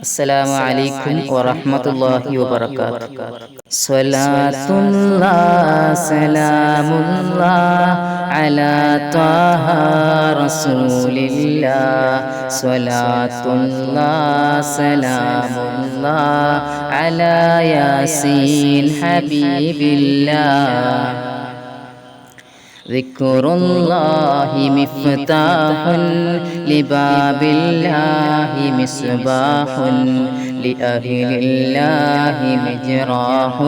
السلام عليكم ورحمة الله وبركاته صلاة الله سلام الله على طه رسول الله صلاة الله سلام الله على ياسين حبيب الله ذكر الله مفتاح لباب الله مصباح لأهل الله مجراح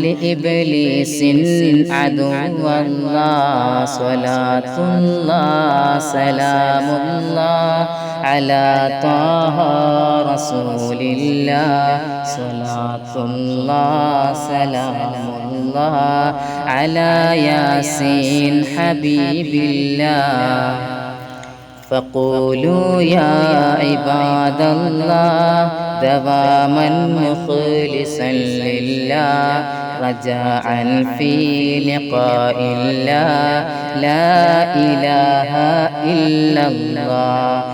لإبليس عدو الله صلاة الله سلام الله على طه رسول الله صلاة الله سلام الله على ياسين حبيب الله. فقولوا يا عباد الله دواما مخلصا لله رجاء في لقاء الله. لا إله إلا الله.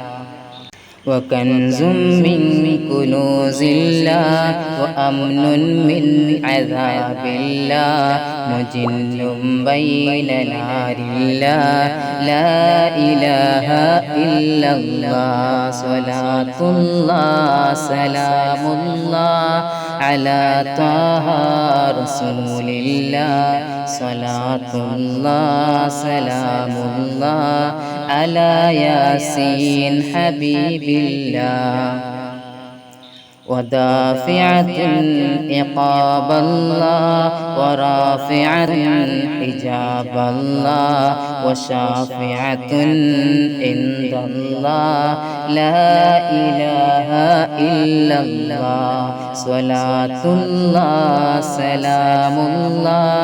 وكنز من كنوز الله وأمن من عذاب الله مجن بين نار الله. لا إله إلا الله صلاة الله سلام الله على طه رسول الله. صلاة الله سلام الله على ياسين حبيب الله. ودافعة عقاب الله ورافعة حجاب الله وشافعة عند الله. لا إله إلا الله صلاة الله سلام الله.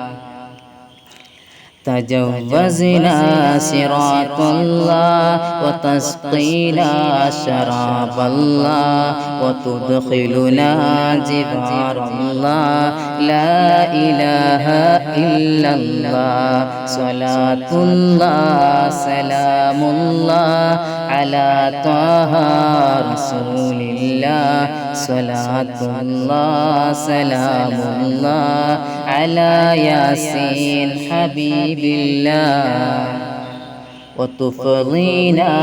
تجوزنا صراط الله وتسقينا شراب الله وتدخلنا جبار الله. لا إله إلا الله. صلاة الله سلام الله على طه رسول الله. صلاة الله سلام الله على ياسين حبيب الله. وتفضينا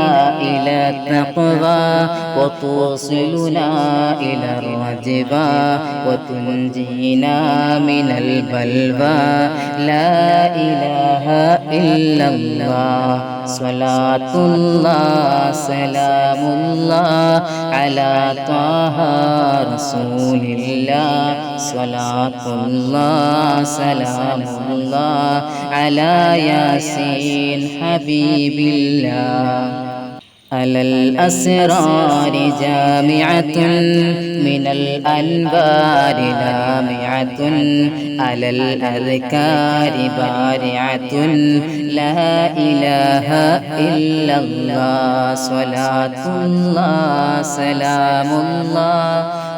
إلى التقوى وتوصلنا إلى الرجبى وتنجينا من البلوى. لا إله إلا الله صلاة الله سلام الله على طه رسول الله. صلاة الله سلام الله على ياسين حبيب الله. على الأسرار جامعة من الأنبار لامعة على الأذكار بارعة. لا إله إلا الله صلاة الله سلام الله.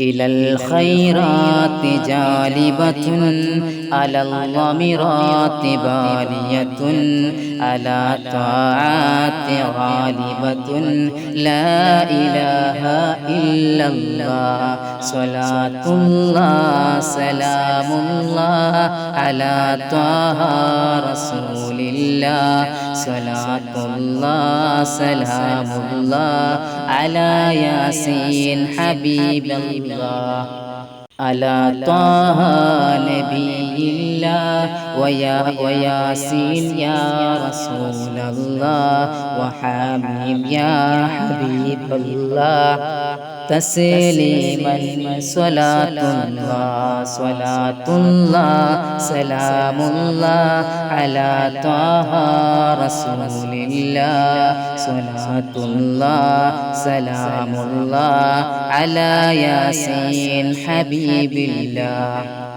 إلى الخيرات جالبة. على الضمرات بالية على طاعات غالبة. لا إله إلا الله. صلاة الله سلام الله على طه رسول الله. صلاة الله سلام الله على ياسين حبيب الله على طه نبي الله ويا وياسين يا رسول الله وحبيب يا حبيب الله تسليما صلاة الله صلاة الله سلام الله على طه رسول الله صلاة الله سلام الله على ياسين حبيب الله.